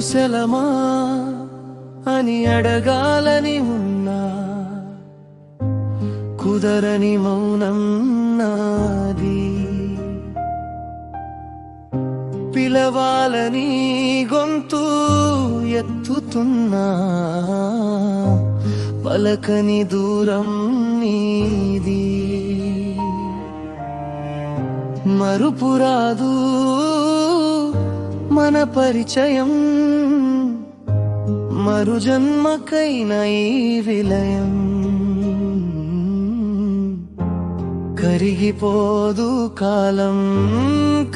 కుశలమా అని అడగాలని ఉన్నా. కుదరని మౌనం నాది. పిలవాలని గొంతు ఎత్తుతున్నా. పలకని దూరం నీది. మరుపురాదు మన పరిచయం మరుజన్మకైన ఈ విలయం. కరిగిపోదు కాలం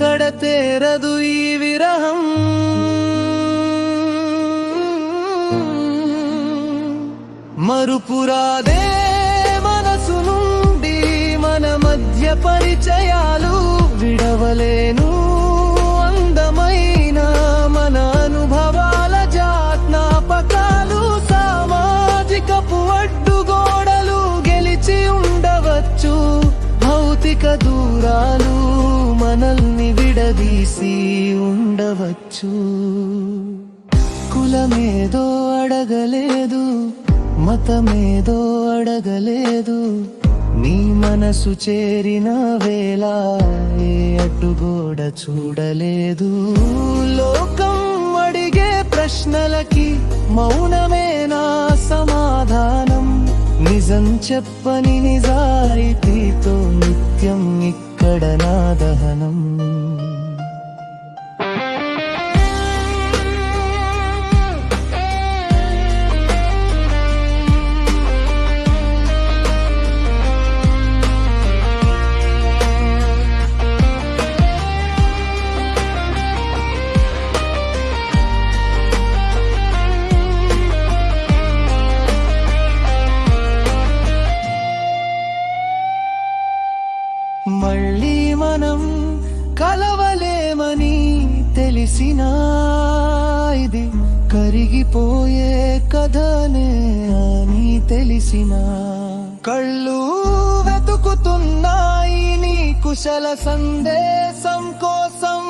కడతేరదు ఈ విరహం. మరుపురాదే మనసు నుండి మన మధ్య పరిచయాలు మనల్ని ఉండవచ్చు. కులమేదో అడగలేదు మతమేదో అడగలేదు. నీ మనసు చేరిన వేళ ఏ అడ్డుగోడ చూడలేదు. లోకం అడిగే ప్రశ్నలకి మౌనమే నా సమాధానం? నిజం చెప్పని నిజాయితీతో నిత్యం ఇక్కడ నా దహనం. మనం కలవలేమని తెలిసినా ఇది కరిగిపోయే కథనే అని తెలిసిన. కళ్ళు వెతుకుతున్నాయి నీ కుశల సందేశం కోసం.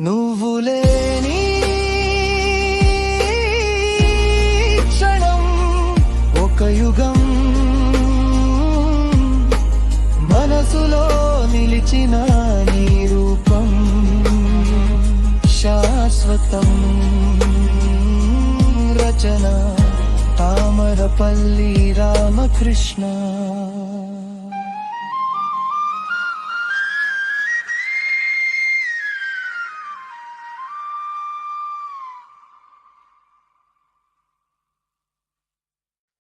నువ్వులే భారతం రచన తామరపల్లి రామకృష్ణ.